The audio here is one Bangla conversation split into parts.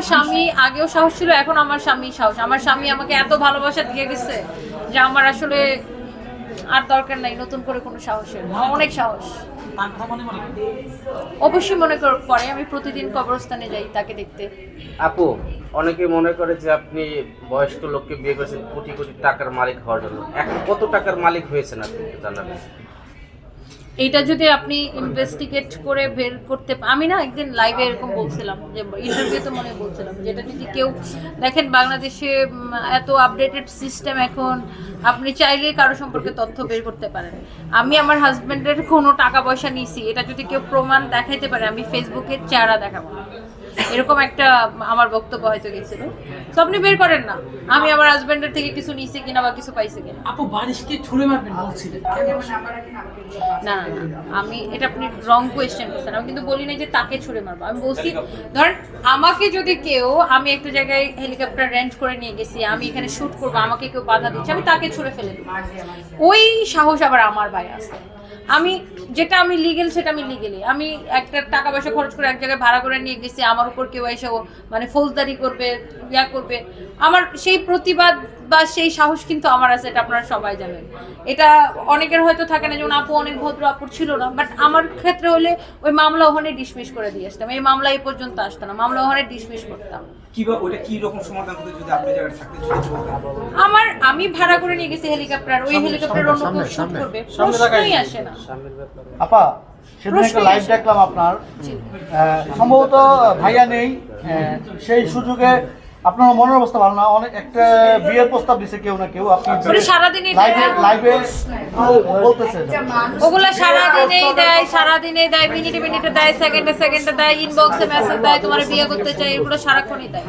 আমার স্বামী আগেও সাহস ছিল, এখন আমার স্বামী সাহস। আমার স্বামী আমাকে এত ভালোবাসা দিয়ে গেছে যে আমার আসলে আর দরকার নাই, নতুন করে কোনো সাহসের। অনেক সাহস। অবশ্যই মনে কর- পড়ে আমি প্রতিদিন কবরস্থানে যাই তাকে দেখতে। আপু, অনেকে মনে করে যে আপনি বয়স্ক লোককে বিয়ে করেছেন কোটি কোটি টাকার মালিক হওয়ার জন্য। এখন কত টাকার মালিক হয়েছেন আপনি জানাবেন? এইটা যদি আপনি ইনভেস্টিগেট করে বের করতে আমি না একদিন লাইভে এরকম বলছিলাম, যে ইন্টারভিউ তো মনে বলছিলাম, যেটা যদি কেউ দেখেন বাংলাদেশে এত আপডেটেড সিস্টেম এখন, আপনি চাইলে কারও সম্পর্কে তথ্য বের করতে পারেন। আমি আমার হাজব্যান্ডের কোনো টাকা পয়সা নিয়েছি, এটা যদি কেউ প্রমাণ দেখাইতে পারে, আমি ফেসবুকে চেহারা দেখাবো। এরকম একটা আমার বক্তব্য হয়তো গেছিল। তো আপনি বের করেন না। আমি আমার হাজবেন্ডের থেকে কিছু নিয়েছি কিনা বা কিছু পাইছি কিনা। আপু বারিশকে ছুড়ে মারবেন বলছিলেন। না না না আমি এটা আপনি রং কোয়েশ্চেন করছেন। আমি কিন্তু বলি নাই যে তাকে ছুড়ে মারবো। আমি বলছি ধরেন আমাকে যদি কেউ আমি একটা জায়গায় হেলিকপ্টার রেন্ট করে নিয়ে গেছি আমি এখানে শুট করব আমাকে কেউ বাধা দিচ্ছে আমি তাকে ছুড়ে ফেলে দিই ওই সাহস আবার আমার ভাই আছে। আমি যেটা আমি লিগেল সেটা আমি লিগেলি আমি একটা টাকা পয়সা খরচ করে এক জায়গায় ভাড়া করে নিয়ে গেছি, আমার উপর কেউ এসে মানে ফৌজদারি করবে, ইয়া করবে। আমার সেই প্রতিবাদ বা সেই সাহস কিন্তু আমার আছে এটা আপনারা সবাই জানেন। এটা অনেকের হয়তো থাকে না যেমন আপু অনেক ভদ্র আপুর ছিল না বাট আমার ক্ষেত্রে হলে ওই মামলা ওখানে ডিসমিস করে দিয়ে আসতাম। এই মামলা এই পর্যন্ত আসতো না মামলা ওখানে ডিসমিস করতাম? আমার আমি ভাড়া করে নিয়ে গেছি হেলিকপ্টার ওই হেলিকপ্টার অন্য কেউ শুট করবে। প্রশ্নই আসে না। আপা সেদিন একটা লাইভ দেখলাম আপনার। সম্ভবত ভাইয়া নেই সেই সুযোগে আপনার মনের অবস্থা ভালো না? অনেক একটা বিয়ের প্রস্তাব দিছে কেউ না কেউ। আপনি সারাদিনই লাইভে বলতেছেন। ওগুলা সারাদিনেই দেয় সারাদিনে দেয় মিনিটে মিনিটে দেয় সেকেন্ডে সেকেন্ডে দেয় ইনবক্সে মেসেজ দেয় তোমার বিয়ে করতে চাই এগুলো সারাক্ষণই দেয়।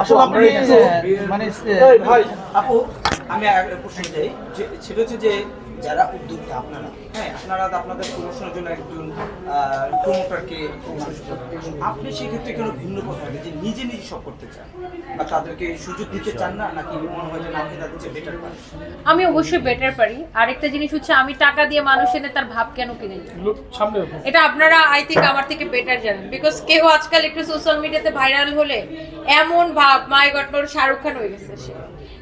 আসলে আপনি মানে আপু আমি একটা প্রশ্ন চাই যে সেটা হচ্ছে যে যারা উদ্যোক্তা আপনারা হ্যাঁ আপনারা আপনাদের প্রমোশনের জন্য একজন প্রমোটারকে আপনি সেক্ষেত্রে কেন ভিন্ন কথা বলেন যে নিজে নিজে সব করতে চান? বা তাদেরকে সুযোগ দিতে চান না নাকি মনে হয় যে না আপনি তাদের চেয়ে বেটার পারেন আমি অবশ্যই বেটার পারি। আরেকটা জিনিস হচ্ছে আমি টাকা দিয়ে মানুষ এনে তার ভাব কেন কিনে এটা আপনারা আই থিঙ্ক আমার থেকে বেটার জানেন। বিকজ কেউ আজকাল একটু সোশ্যাল মিডিয়াতে ভাইরাল হলে এমন ভাব মাই গড মোর শাহরুখ খান হয়ে গেছে সে।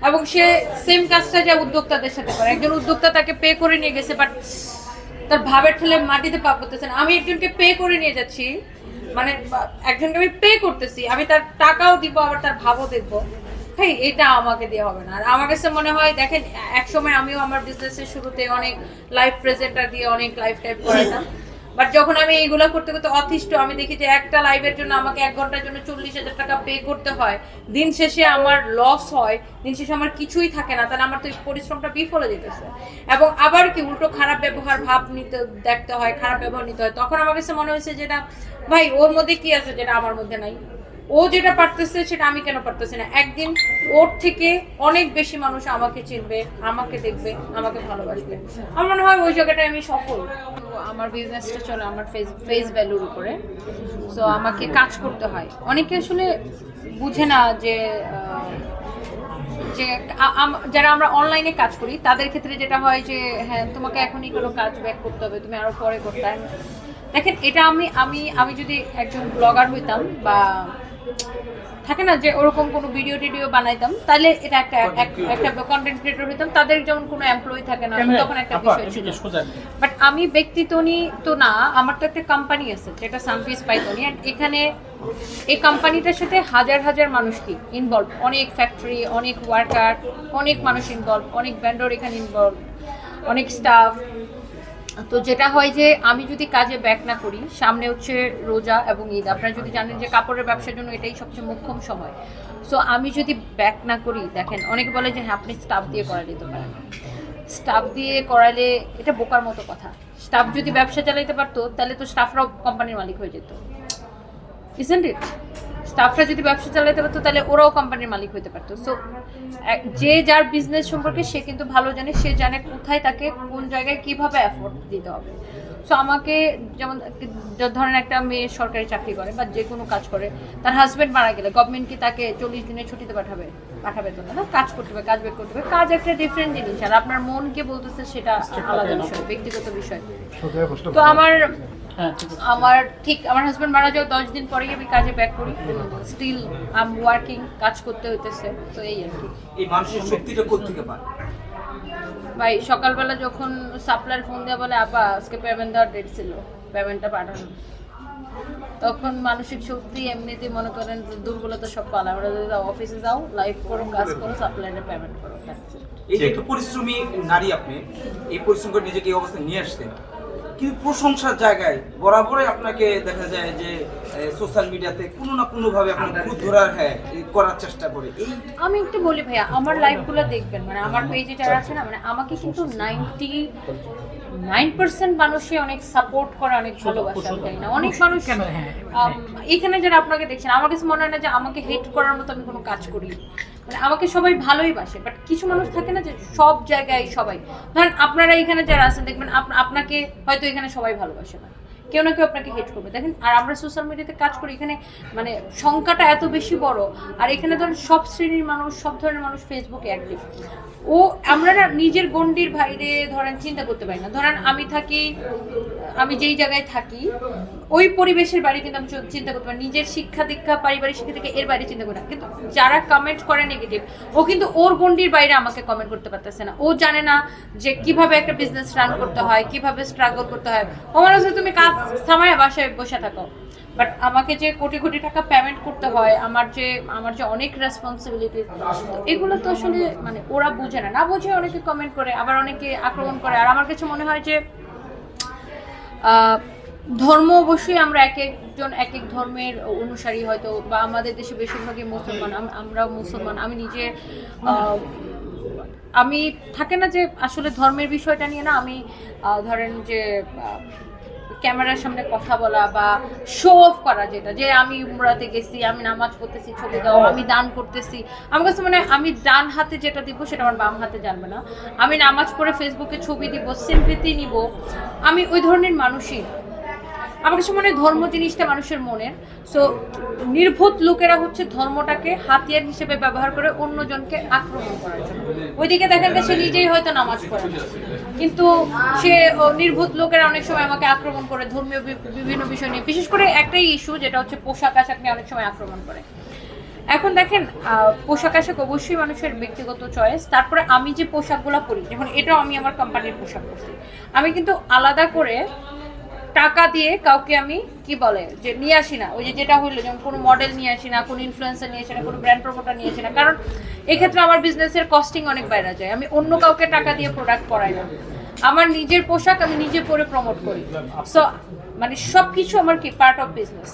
এবং সে সেম কাজটা যা উদ্যোক্তাদের সাথে করে। একজন উদ্যোক্তা তাকে পে করে নিয়ে গেছে বাট তার ভাবের ঠেলে মাটিতে পা করতেছেন আমি একজনকে পে করে নিয়ে যাচ্ছি। মানে একজনকে আমি পে করতেছি। আমি তার টাকাও দিব, আবার তার ভাবও দেখব। হ্যাঁ এটা আমাকে দিয়ে হবে না। আর আমার কাছে মনে হয়, দেখেন এক সময় আমিও আমার বিজনেসের শুরুতে অনেক লাইভ প্রেজেন্টার দিয়ে অনেক লাইফ টাইপ করাইতাম বাট যখন আমি এইগুলো করতে করতে অতিষ্ঠ, আমি দেখি যে একটা লাইভের জন্য আমাকে এক ঘণ্টার জন্য চল্লিশ হাজার টাকা পে করতে হয়। দিন শেষে আমার লস হয়, দিন শেষে আমার কিছুই থাকে না, তাহলে আমার তো পরিশ্রমটা বিফলে যেতেছে। এবং আবার কি, উল্টো খারাপ ব্যবহার, ভাব নিতে, দেখতে হয়, খারাপ ব্যবহার নিতে হয়। তখন আমার কাছে মনে হয়েছে যেটা, ভাই, ওর মধ্যে কি আছে যেটা আমার মধ্যে নাই? ও যেটা পারতেছে সেটা আমি কেন পারতেছি না? একদিন ওর থেকে অনেক বেশি মানুষ আমাকে চিনবে, আমাকে দেখবে, আমাকে ভালোবাসবে। আমার মনে হয় ওই জায়গাটায় আমি সফল। আমার বিজনেসটা চলে আমার ফেস ফেস ভ্যালুর উপরে। সো আমাকে কাজ করতে হয়। অনেকে আসলে বুঝে না যে যে যারা আমরা অনলাইনে কাজ করি, তাদের ক্ষেত্রে যেটা হয় যে হ্যাঁ তোমাকে এখনই কোনো কাজ ব্যাক করতে হবে, তুমি আরও পরে করতে দেখেন, এটা আমি আমি আমি যদি একজন ব্লগার হইতাম বা থাকে না যে ওরকম কোনো ভিডিও টিডিও বানাইতাম? তাহলে এটা একটা একটা কন্টেন্ট ক্রিয়েটর হইতাম। তাদের যেমন কোনো এমপ্লয়ি থাকে না তখন একটা বিষয় ছিল। বাট আমি ব্যক্তিত্বনি তো না আমার তো একটা কোম্পানি আছে যেটা সানপিস পাইতনি আর এখানে এই কোম্পানিটার সাথে হাজার হাজার মানুষ কি ইনভলভ অনেক ফ্যাক্টরি অনেক ওয়ার্কার অনেক মানুষ ইনভলভ অনেক ভেন্ডর এখানে ইনভলভ অনেক স্টাফ তো যেটা হয় যে আমি যদি কাজে ব্যাক না করি, সামনে হচ্ছে রোজা এবং ঈদ, আপনারা যদি জানেন যে কাপড়ের ব্যবসার জন্য এটাই সবচেয়ে মোক্ষম সময়। সো আমি যদি ব্যাক না করি, দেখেন, অনেকে বলে যে হ্যাঁ আপনি স্টাফ দিয়ে করা যেতে পারেন। স্টাফ দিয়ে করালে এটা বোকার মতো কথা। স্টাফ যদি ব্যবসা চালাইতে পারতো, তাহলে তো স্টাফরাও কোম্পানির মালিক হয়ে যেত। ইসেন্ট ইট স্টাফরা যদি ব্যবসা চালাতে পারতো তাহলে ওরাও কোম্পানির মালিক হতে পারতো। সো যে যার বিজনেস সম্পর্কে সে কিন্তু ভালো জানে সে জানে কোথায় তাকে কোন জায়গায় কীভাবে এফোর্ট দিতে হবে। সো আমাকে যেমন ধরেন একটা মেয়ে সরকারি চাকরি করে বা যে কোনো কাজ করে তার হাজব্যান্ড মারা গেলে গভর্নমেন্ট কি তাকে চল্লিশ দিনের ছুটিতে পাঠাবে? পাঠাবে তো না কাজ করতে হবে কাজ বের করতে হবে। কাজ একটা ডিফারেন্ট জিনিস। আর আপনার মনকে বলতেছে সেটা আলাদা বিষয় ব্যক্তিগত বিষয়। তো আমার আমার ঠিক আমার হাজব্যান্ড মারা যাওয়ার দশ দিন পরেই আমি কাজে ব্যাক করি। স্টিল আম ওয়ার্কিং কাজ করতে হইতেছে তো এই আর কি। এই মানুষের শক্তিটা কোথেকে পায়? ভাই সকালবেলা যখন সাপ্লায়ার ফোন দেওয়া বলে আপা আজকে পেমেন্ট দেওয়ার ডেট ছিল পেমেন্টটা পাঠানো। তখন মানসিক শক্তি এমনিতেই মনে করেন যে দুর্বলতা সব পালা আমরা যদি অফিসে যাও লাইভ করো কাজ করো সাপ্লায়ারে পেমেন্ট করো. এই যে একটা পরিশ্রমী নারী আপনি এই পরিশ্রম করে নিজেকে এই অবস্থায় নিয়ে আসছেন কিন্তু প্রশংসার জায়গায় বরাবরই আপনাকে দেখা যায় যে সোশ্যাল মিডিয়াতে কোনো না কোনো ভাবে আপনার ভূত ধরার হ্যাঁ করার চেষ্টা করে। এই আমি একটু বলি ভাইয়া আমার লাইভগুলো দেখবেন মানে আমার পেজে যারা আছে না মানে আমাকে কিন্তু নাইনটি নাইন পার্সেন্ট মানুষই অনেক সাপোর্ট করে অনেক ভালোবাসা তাই না? অনেক মানুষ কেন? হ্যাঁ এখানে যারা আপনাকে দেখছেন আমার কাছে মনে হয় না যে আমাকে হেট করার মতো আমি কোনো কাজ করি। মানে আমাকে সবাই ভালোই বাসে বাট কিছু মানুষ থাকে না যে সব জায়গায় সবাই। ধরেন আপনারা এখানে যারা আছেন, দেখবেন আপ- আপনাকে হয়তো এখানে সবাই ভালোবাসে না। কেউ না কেউ আপনাকে হেট করবে। দেখেন, আর আমরা সোশ্যাল মিডিয়াতে কাজ করি, এখানে মানে সংখ্যাটা এত বেশি বড়। আর এখানে ধরেন সব শ্রেণির মানুষ, সব ধরনের মানুষ ফেসবুকে অ্যাক্টিভ ও, আমরা না নিজের গণ্ডির বাইরে ধরেন চিন্তা করতে পারি না। ধরেন আমি থাকি আমি যেই জায়গায় থাকি, ওই পরিবেশের বাইরে কিন্তু আমি চিন্তা করতে পারি নিজের শিক্ষা দীক্ষা, পারিবারিক শিক্ষা থেকে এর বাইরে চিন্তা করি কিন্তু যারা কমেন্ট করে নেগেটিভ ও কিন্তু ওর গণ্ডির বাইরে আমাকে কমেন্ট করতে পারতেছে না। ও জানে না যে কীভাবে একটা বিজনেস রান করতে হয়, কীভাবে স্ট্রাগল করতে হয়। ও মনে হচ্ছে তুমি কাজ থামায় বাসায় বসে থাকো। বাট আমাকে যে কোটি কোটি টাকা পেমেন্ট করতে হয়, আমার যে আমার যে অনেক রেসপন্সিবিলিটি এগুলো তো আসলে মানে ওরা বুঝে না। না বুঝে অনেকে কমেন্ট করে, আবার অনেকে আক্রমণ করে। আর আমার কাছে মনে হয় যে ধর্ম অবশ্যই আমরা এক একজন এক এক ধর্মের অনুসারী হয়তো, বা আমাদের দেশে বেশিরভাগই মুসলমান আমরা মুসলমান। আমি নিজে আমি থাকে না যে আসলে ধর্মের বিষয়টা নিয়ে না, আমি ধরেন যে ক্যামেরার সামনে কথা বলা বা শো অফ করা যেটা, যে আমি উমরাতে গেছি, আমি নামাজ পড়তেছি ছবি দাও আমি দান করতেছি। আমার কাছে মানে আমি ডান হাতে যেটা দিব সেটা আমার বাম হাতে জানবে না। আমি নামাজ পড়ে ফেসবুকে ছবি দিব সিম্পৃতি নিব। আমি ওই ধরনের মানুষই। আমার কাছে মনে হয় ধর্ম জিনিসটা মানুষের মনের। সো নির্ভূত লোকেরা হচ্ছে ধর্মটাকে হাতিয়ার হিসেবে ব্যবহার করে অন্যজনকে আক্রমণ করার জন্য। ওইদিকে দেখেন সে নিজেই হয়তো নামাজ পড়ে। কিন্তু সে নির্ভুত লোকেরা অনেক সময় আমাকে আক্রমণ করে, ধর্মীয় বিভিন্ন বিষয় নিয়ে। বিশেষ করে একটাই ইস্যু যেটা হচ্ছে পোশাক আশাক নিয়ে অনেক সময় আক্রমণ করে। এখন দেখেন পোশাক আশাক অবশ্যই মানুষের ব্যক্তিগত চয়েস তারপরে আমি যে পোশাকগুলো পরি যেমন এটাও আমি আমার কোম্পানির পোশাক পরছি। আমি কিন্তু আলাদা করে টাকা দিয়ে কাউকে আমি কি বলে, যে নিয়ে আসি না, ওই যে যেটা হইল, যেমন কোনো মডেল নিয়ে আসি না, কোনো ইনফ্লুয়েন্সার নিয়ে আসি না, কোনো ব্র্যান্ড প্রমোটার নিয়ে আসি না, কারণ এক্ষেত্রে আমার বিজনেসের কস্টিং অনেক বাইরে যায়। আমি অন্য কাউকে টাকা দিয়ে প্রোডাক্ট করাই না। আমার নিজের পোশাক আমি নিজে পরে প্রমোট করি। সো মানে সব কিছু আমার কি পার্ট অফ বিজনেস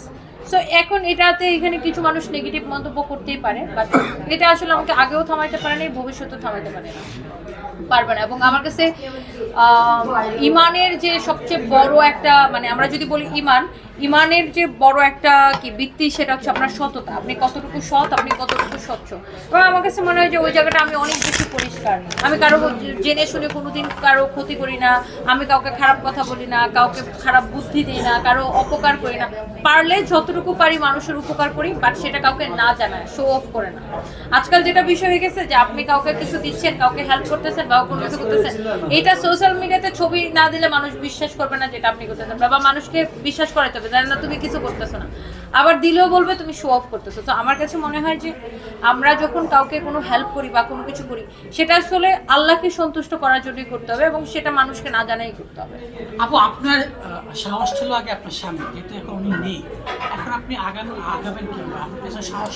সো এখন এটাতে এখানে কিছু মানুষ নেগেটিভ মন্তব্য করতেই পারে বাট এটা আসলে আমাকে আগেও থামাইতে পারে না ভবিষ্যতেও থামাইতে পারে না পারবে না। এবং আমার কাছে ইমানের যে সবচেয়ে বড় একটা মানে আমরা যদি বলি ইমান, ইমানের যে বড় একটা কি বৃত্তি সেটা হচ্ছে আপনার সততা। আপনি কতটুকু সৎ, আপনি কতটুকু স্বচ্ছ। এবং আমার কাছে মনে হয় যে ওই জায়গাটা আমি অনেক বেশি পরিষ্কার। আমি কারও জেনে শুনে কোনোদিন কারও ক্ষতি করি না, আমি কাউকে খারাপ কথা বলি না, কাউকে খারাপ বুদ্ধি দিই না, কারও অপকার করি না। পারলে যতটুকু পারি মানুষের উপকার করি, বাট সেটা কাউকে না জানায় শো অফ করে না। আজকাল যেটা বিষয় হয়ে গেছে যে আপনি কাউকে কিছু দিচ্ছেন, কাউকে হেল্প করতেছেন এটা সোশ্যাল মিডিয়াতে ছবি না দিলে মানুষ বিশ্বাস করবে না যেটা আপনি বা মানুষকে বিশ্বাস হবে জানেন না তুমি কিছু করতেছো না। আবার দিলেও বলবে, তুমি শো অফ করতেছো। তো আমার কাছে মনে হয় যে আমরা যখন কাউকে কোনো হেল্প করি বা কোনো কিছু করি, সেটা আসলে আল্লাহকে সন্তুষ্ট করার জন্যই করতে হবে এবং সেটা মানুষকে না জানাই করতে হবে। আপু, আপনার সাহস ছিল আগে আপনার স্বামী যেহেতু এখন উনি নেই। এখন আপনি আগান আগাবেন আপনার সাহস